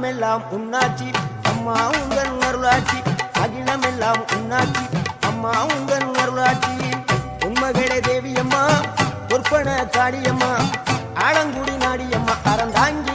அகிலமெல்லாம் உன்னாட்சி அம்மா உங்கள் அருளாட்சி அகிலமெல்லாம் உன்னாட்சி அம்மா உங்கள் அருளாட்சி உண்மகளே தேவியம்மா பொற்பன காளியம்மா. ஆலங்குடி நாடியம்மா அறந்தாங்கி